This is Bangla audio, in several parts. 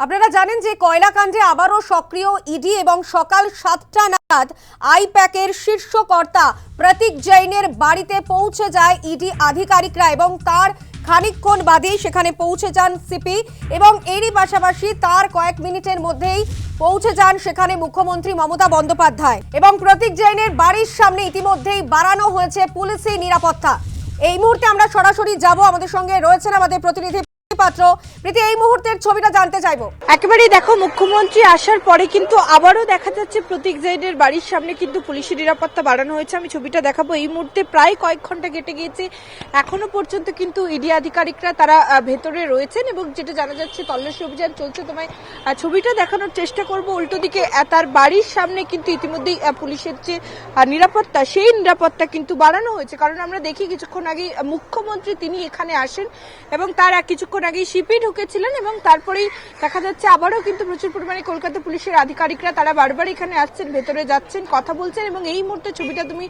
আপনারা জানেন যে কয়লাকাণ্ডে আবারও সক্রিয় ইডি এবং সকাল সাতটা নাগাদ আইপ্যাকের শীর্ষ কর্তা প্রতীক জৈনের বাড়িতে পৌঁছে যায় ইডি আধিকারিকরা এবং তার খানিকক্ষণ বাদেই সেখানে পৌঁছে যান সিপি এবং এরই পাশাপাশি তার কয়েক মিনিটের মধ্যেই পৌঁছে যান সেখানে মুখ্যমন্ত্রী মমতা বন্দ্যোপাধ্যায় এবং প্রতীক জৈনের বাড়ির সামনে ইতিমধ্যেই বাড়ানো হয়েছে পুলিশি নিরাপত্তা। এই মুহূর্তে আমরা সরাসরি যাব। আমাদের সঙ্গে রয়েছেন আমাদের প্রতিনিধি পাত্র প্রীতি, এই মুহূর্তের ছবিটা জানতে চাইব। একেবারেই দেখো, মুখ্যমন্ত্রী আসার পরে কিন্তু আবারও দেখা যাচ্ছে প্রতীক জৈনের বাড়ির সামনে কিন্তু পুলিশের নিরাপত্তা বাড়ানো হয়েছে। আমি ছবিটা দেখাবো। এই মুহূর্তে প্রায় কয়েক ঘণ্টা কেটে গিয়েছে। এখনও পর্যন্ত কিন্তু ইডি আধিকারিকরা তারা ভেতরে রয়েছেন এবং যেটা জানা যাচ্ছে তল্লাশি অভিযান চলছে। তোমায় ছবিটা দেখানোর চেষ্টা করব। উল্টো দিকে তার বাড়ির সামনে কিন্তু ইতিমধ্যেই পুলিশের যে নিরাপত্তা, সেই নিরাপত্তা কিন্তু বাড়ানো হয়েছে। কারণ আমরা দেখি, কিছুক্ষণ আগে মুখ্যমন্ত্রী তিনি এখানে আসেন এবং তার কিছুক্ষণ আগে সিপি ঢুকেছিলেন এবং তারপরেই দেখা যাচ্ছে আবারও কিন্তু প্রচুর পরিমাণে কলকাতা পুলিশের আধিকারিকরা তারা বারবার এখানে আসছেন, ভেতরে যাচ্ছেন, কথা বলছেন এবং এই মুহূর্তে ছবিটা তুমি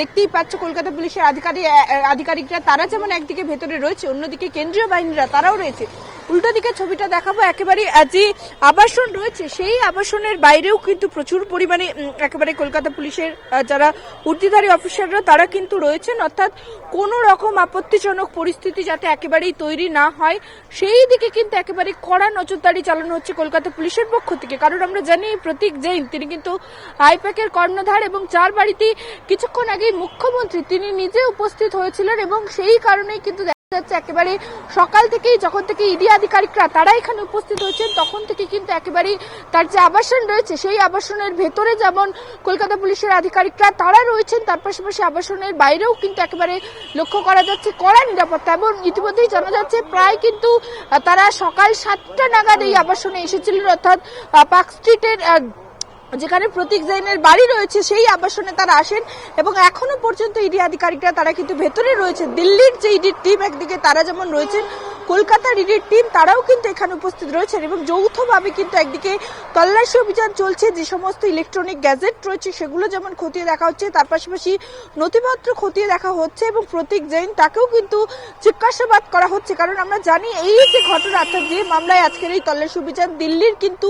দেখতেই পাচ্ছ কলকাতা পুলিশের আধিকারিক আধিকারিকরা তারা যেমন একদিকে ভেতরে রয়েছে, অন্যদিকে কেন্দ্রীয় বাহিনীরা তারাও রয়েছে। উল্টো দিকে ছবিটা দেখাবো একেবারে যে আবাসন রয়েছে, সেই আবাসনের বাইরেও কিন্তু প্রচুর পরিমাণে একেবারে কলকাতা পুলিশের যারা ঊর্ধ্বধারী অফিসাররা তারা কিন্তু রয়েছেন। অর্থাৎ কোনো রকম আপত্তিজনক পরিস্থিতি যাতে একেবারেই তৈরি না হয় সেই দিকে কিন্তু একেবারে কড়া নজরদারি চালানো হচ্ছে কলকাতা পুলিশের পক্ষ থেকে। কারণ আমরা জানি, প্রতীক জৈন, তিনি কিন্তু আইপ্যাকের কর্ণধার এবং চার বাড়িতে কিছুক্ষণ আগে মুখ্যমন্ত্রী, তিনি নিজে উপস্থিত হয়েছিলেন এবং সেই কারণেই কিন্তু একেবারে সকাল থেকেই, যখন থেকে ইডি আধিকারিকরা তারা এখানে উপস্থিত হয়েছেন, তখন থেকে কিন্তু একেবারেই তার যে আবাসন রয়েছে, সেই আবাসনের ভেতরে যেমন কলকাতা পুলিশের আধিকারিকরা তারা রয়েছেন, তার পাশাপাশি আবাসনের বাইরেও কিন্তু একেবারে লক্ষ্য করা যাচ্ছে কড়া নিরাপত্তা এবং ইতিমধ্যেই জানা যাচ্ছে প্রায় কিন্তু তারা সকাল সাতটা নাগাদ এই আবাসনে এসেছিলেন, অর্থাৎ পার্ক স্ট্রিটের যেখানে প্রতীক জৈনের বাড়ি রয়েছে, সেই আবাসনে তারা আসেন এবং এখনও পর্যন্ত ইডি আধিকারিকরা তারা কিন্তু ভেতরে রয়েছে। দিল্লির যে ইডির টিম, একদিকে তারা যেমন রয়েছেন কলকাতার ইডির টিম, তারাও কিন্তু এখানে উপস্থিত রয়েছেন এবং যৌথভাবে কিন্তু একদিকে তল্লাশি অভিযান চলছে, যে সমস্ত ইলেকট্রনিক গ্যাজেট রয়েছে সেগুলো যেমন খতিয়ে দেখা হচ্ছে, তার পাশাপাশি নথিপত্র খতিয়ে দেখা হচ্ছে এবং প্রতীক জৈন তাকেও কিন্তু জিজ্ঞাসাবাদ করা হচ্ছে। কারণ আমরা জানি এই যে ঘটনা, অর্থাৎ যে মামলায় আজকের এই তল্লাশি অভিযান, দিল্লির কিন্তু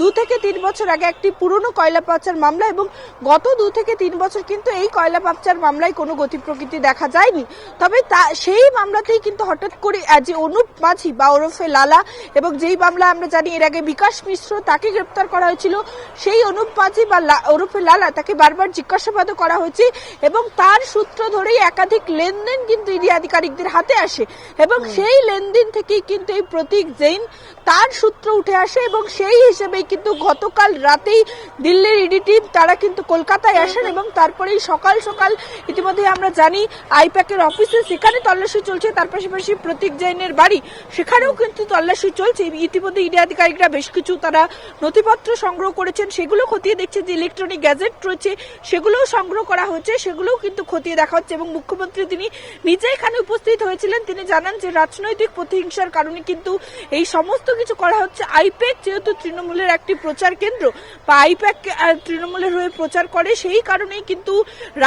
দু থেকে তিন বছর আগে একটি পুরনো কয়লা পাচার মামলা এবং গত দু থেকে তিন বছর কিন্তু এই কয়লা পাচার মামলায় কোনো গতি প্রকৃতি দেখা যায়নি। তবে তা, সেই মামলাতেই কিন্তু হঠাৎ করে যে অনুপ মাঝি বা ওরফে লালা এবং যেই মামলা আমরা জানি এর আগে বিকাশ মিশ্র তাকে গ্রেপ্তার করা হয়েছিল সেই অনুপ মাঝি বা ওরফে লালা তাকে বারবার জিজ্ঞাসাবাদও করা হয়েছে এবং তার সূত্র ধরেই একাধিক লেনদেন কিন্তু ইডি আধিকারিকদের হাতে আসে এবং সেই লেনদেন থেকেই কিন্তু এই প্রতীক জৈন তার সূত্র উঠে আসে এবং সেই হিসেবেই কিন্তু গতকাল রাতেই দিল্লির ইডি টিম তারা কিন্তু কলকাতায় আসেন এবং তারপরেই সকাল সকাল ইতিমধ্যে আমরা জানি আইপ্যাকের অফিসে সেখানে তল্লাশি চলছে তার পাশাপাশি প্রতীক জৈনের বাড়ি সেখানেও কিন্তু তল্লাশি চলছে। ইতিমধ্যে ইডি আধিকারিকরা বেশ কিছু তারা নথিপত্র সংগ্রহ করেছেন। সেগুলো খতিয়ে দেখছে যে ইলেকট্রনিক গ্যাজেট রয়েছে, সেগুলোও সংগ্রহ করা হচ্ছে, সেগুলোও কিন্তু খতিয়ে দেখা হচ্ছে এবং মুখ্যমন্ত্রী তিনি নিজে এখানে উপস্থিত হয়েছিলেন। তিনি জানান যে রাজনৈতিক প্রতিহিংসার কারণে কিন্তু এই সমস্ত কিছু করা হচ্ছে। আইপ্যাক যেহেতু তৃণমূলের একটি প্রচার কেন্দ্র, বা আইপ্যাক তৃণমূলের হয়ে প্রচার করে, সেই কারণেই কিন্তু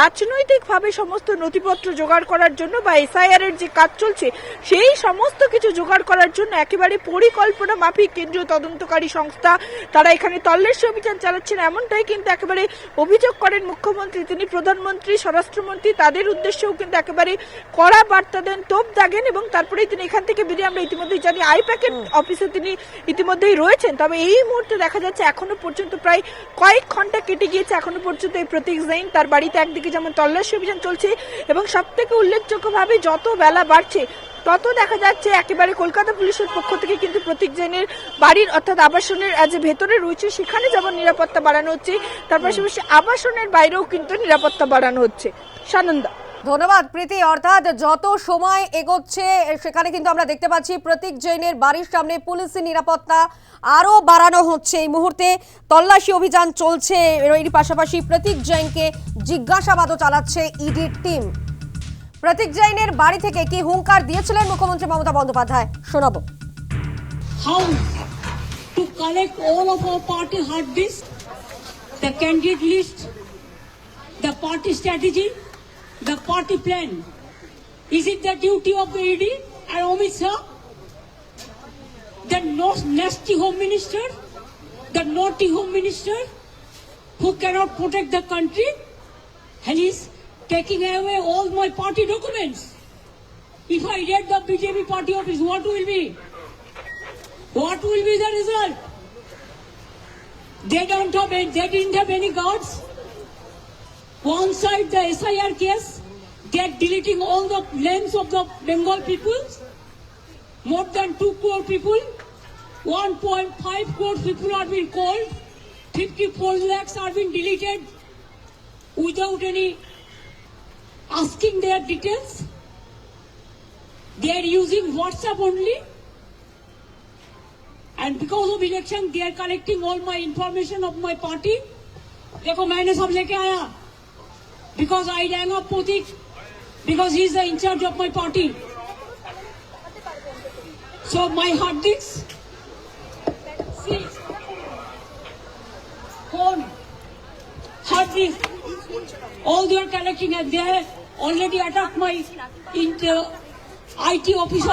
রাজনৈতিকভাবে সমস্ত নথিপত্র জোগাড় করার জন্য বা এসআইআর এর যে কাজ চলছে, সেই সমস্ত কিছু জোগাড় করার জন্য একেবারে পরিকল্পনা মাফিক কেন্দ্রীয় তদন্তকারী সংস্থা। তারা এখানে তল্লাশি অভিযান চালাচ্ছেন এমনটাই কিন্তু একেবারে অভিযোগ করেন মুখ্যমন্ত্রী। তিনি প্রধানমন্ত্রী স্বরাষ্ট্রমন্ত্রী তাদের উদ্দেশ্যেও কিন্তু একেবারে কড়া বার্তা দেন তোপ দাগেন এবং তারপরে তিনি এখান থেকে বেরিয়ে আমরা ইতিমধ্যেই জানি আইপ্যাকের অফিসে তিনি ইতিমধ্যেই রয়েছেন। তবে এই মুহূর্তে দেখা যাচ্ছে এখনও পর্যন্ত প্রায় কয়েক ঘণ্টা কেটে গিয়েছে এখনও পর্যন্ত এই প্রতীক জৈন তার বাড়িতে একদিকে যেমন তল্লাশি অভিযান চলছে এবং সব থেকে উল্লেখযোগ্যভাবে যত বেলা বাড়ছে তত দেখা যাচ্ছে একেবারে কলকাতা পুলিশের পক্ষ থেকে কিন্তু প্রতীক জৈনের বাড়ির অর্থাৎ আবাসনের যে ভেতরে রয়েছে সেখানে যেমন নিরাপত্তা বাড়ানো হচ্ছে তার পাশাপাশি আবাসনের বাইরেও কিন্তু নিরাপত্তা বাড়ানো হচ্ছে। সানন্দা। ধন্যবাদ প্রীতি। অর্থাৎ যত সময় এগোচ্ছে সেখানে কিন্তু আমরা দেখতে পাচ্ছি প্রতীক জৈনের বাড়ির সামনে পুলিশি নিরাপত্তা আরও বাড়ানো হচ্ছে। এই মুহূর্তে তল্লাশি অভিযান চলছে। এর পাশাপাশি প্রতীক জৈনকে জিজ্ঞাসাবাদও চালাচ্ছে ইডির টিম। প্রতীক জৈনের বাড়ি থেকে কি হুঙ্কার দিয়েছিলেন মুখ্যমন্ত্রী মমতা বন্দ্যোপাধ্যায়? শোনাবো। To collect all party hard disk the candidate list the party strategy the party plan is it the duty of ED or Amit Shah the not nasty home minister the naughty home minister who cannot protect the country he is taking away all my party documents. If I get the BJP party office, what will be? What will be the result? They don't have, any- they didn't have any guards. One side the SIR case, they're deleting all the names of the Bengal people. More than 2 crore people, 1.5 crore people are being called, 54 lakhs are being deleted without any asking their details. They are using WhatsApp only. And because of election, they are collecting all my information of my party. देखो मैंने सब लेके आया because I rang up Potik because he is the in charge of my party. So my hard all they are collecting and they already attacked my uh, IT officer.